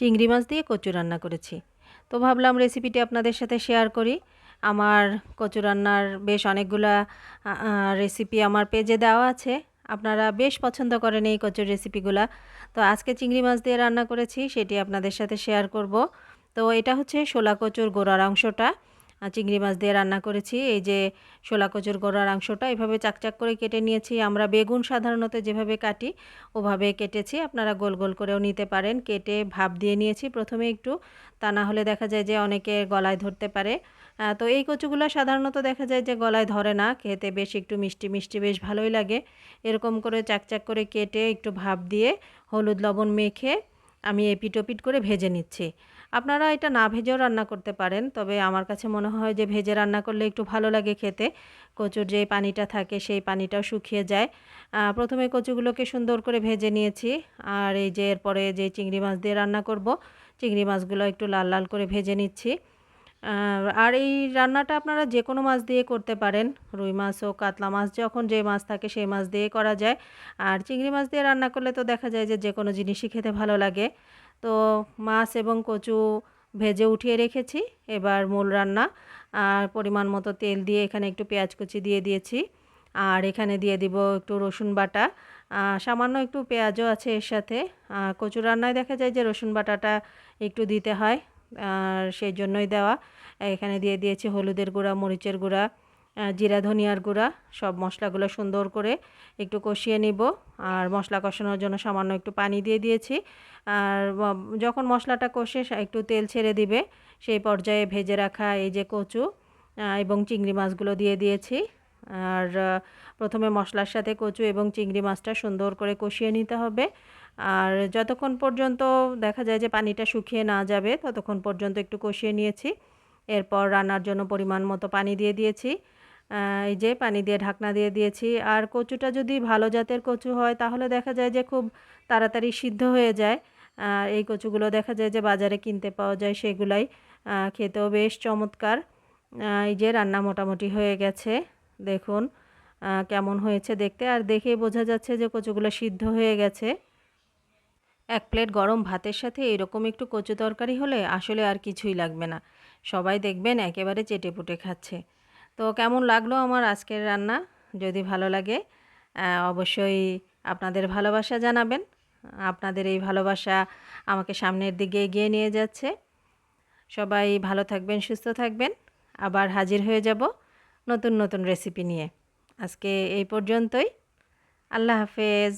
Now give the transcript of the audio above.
চিংড়ি মাছ দিয়ে কচু রান্না করেছি। তো ভাবলাম রেসিপিটি আপনাদের সাথে শেয়ার করি। আমার কচু রান্নার বেশ অনেকগুলা রেসিপি আমার পেজে দেওয়া আছে। আপনারা বেশ পছন্দ করেন এই কচুর রেসিপিগুলা তো আজকে চিংড়ি মাছ দিয়ে রান্না করেছি, সেটি আপনাদের সাথে শেয়ার করব। তো এটা হচ্ছে শোলা কচুর গোড়ার অংশটা। চিংড়ি মাছ দিয়ে রান্না করেছি। এই যে শোলা কচুর গোড়ার অংশটা এভাবে চাকচাক করে কেটে নিয়েছি। আমরা বেগুন সাধারণত যেভাবে কাটি, ওভাবে কেটেছি। আপনারা গোল গোল করেও নিতে পারেন। কেটে ভাপ দিয়ে নিয়েছি প্রথমে একটু। তা না হলে দেখা যায় যে অনেকে গলায় ধরতে পারে। তো এই কচুগুলো সাধারণত দেখা যায় যে গলায় ধরে না। খেতে বেশ একটু মিষ্টি মিষ্টি বেশ ভালোই লাগে। এরকম করে চাকচাক করে কেটে একটু ভাপ দিয়ে হলুদ লবণ মেখে আমি এপিটোপিট করে ভেজে নিচ্ছি। আপনারা এটা না ভেজেও রান্না করতে পারেন, তবে আমার কাছে মনে হয় যে ভেজে রান্না করলে একটু ভালো লাগে খেতে। কচুর যে পানিটা থাকে সেই পানিটাও শুকিয়ে যায়। প্রথমে কচুগুলোকে সুন্দর করে ভেজে নিয়েছি, আর এই যে এরপরে যে চিংড়ি মাছ দিয়ে রান্না করব, চিংড়ি মাছগুলো একটু লাল লাল করে ভেজে নিচ্ছি। আর এই রান্নাটা আপনারা যে কোনো মাছ দিয়ে করতে পারেন। রুই মাছ হোক, কাতলা মাছ, যখন যে মাছ থাকে সেই মাছ দিয়ে করা যায়। আর চিংড়ি মাছ দিয়ে রান্না করলে তো দেখা যায় যে যে কোনো জিনিসই খেতে ভালো লাগে। তো মাছ এবং কচু ভেজে উঠিয়ে রেখেছি, এবার মূল রান্না। আর পরিমাণ মতো তেল দিয়ে এখানে একটু পেঁয়াজ কুচি দিয়ে দিয়েছি। আর এখানে দিয়ে দিব একটু রসুন বাটা। সামান্য একটু পেঁয়াজও আছে এর সাথে। কচু রান্নায় দেখা যায় যে রসুন বাটাটা একটু দিতে হয়। আর সেই জন্যই দেওয়া। এখানে দিয়ে দিয়েছি হলুদের গুঁড়া, মরিচের গুঁড়া জিরা, ধনিয়ার গুঁড়া, সব মশলাগুলো সুন্দর করে একটু কষিয়ে নিব। আর মশলা কষানোর জন্য সামান্য একটু পানি দিয়ে দিয়েছি। আর যখন মশলাটা কষে একটু তেল ছেড়ে দিবে, সেই পর্যায়ে ভেজে রাখা এই যে কচু এবং চিংড়ি মাছগুলো দিয়ে দিয়েছি। আর প্রথমে মশলার সাথে কচু এবং চিংড়ি মাছটা সুন্দর করে কষিয়ে নিতে হবে। আর যতক্ষণ পর্যন্ত দেখা যায় যে পানিটা শুকিয়ে না যাবে, ততক্ষণ পর্যন্ত একটু কষিয়ে নিয়েছি। এরপর রান্নার জন্য পরিমাণ মতো পানি দিয়ে দিয়েছি। এই যে পানি দিয়ে ঢাকনা দিয়ে দিয়েছি। আর কচুটা যদি ভালো জাতের কচু হয়, তাহলে দেখা যায় যে খুব তাড়াতাড়ি সিদ্ধ হয়ে যায়। আর এই কচুগুলো দেখা যায় যে বাজারে কিনতে পাওয়া যায় সেগুলাই। খেতেও বেশ চমৎকার। এই যে রান্না মোটামুটি হয়ে গেছে। দেখুন কেমন হয়েছে দেখতে। আর দেখেই বোঝা যাচ্ছে যে কচুগুলো সিদ্ধ হয়ে গেছে। এক প্লেট গরম ভাতের সাথে এরকম একটু কচু তরকারি হলে আসলে আর কিছুই লাগবে না। সবাই দেখবেন একেবারে চেটে পুটে খাচ্ছে। তো কেমন লাগল আমার আজকের রান্না? যদি ভালো লাগে অবশ্যই আপনাদের ভালোবাসা জানাবেন। আপনাদের এই ভালোবাসা আমাকে সামনের দিকে এগিয়ে নিয়ে যাচ্ছে। সবাই ভালো থাকবেন, সুস্থ থাকবেন। আবার হাজির হয়ে যাব নতুন নতুন রেসিপি নিয়ে। আজকে এই পর্যন্তই। আল্লাহ হাফেজ।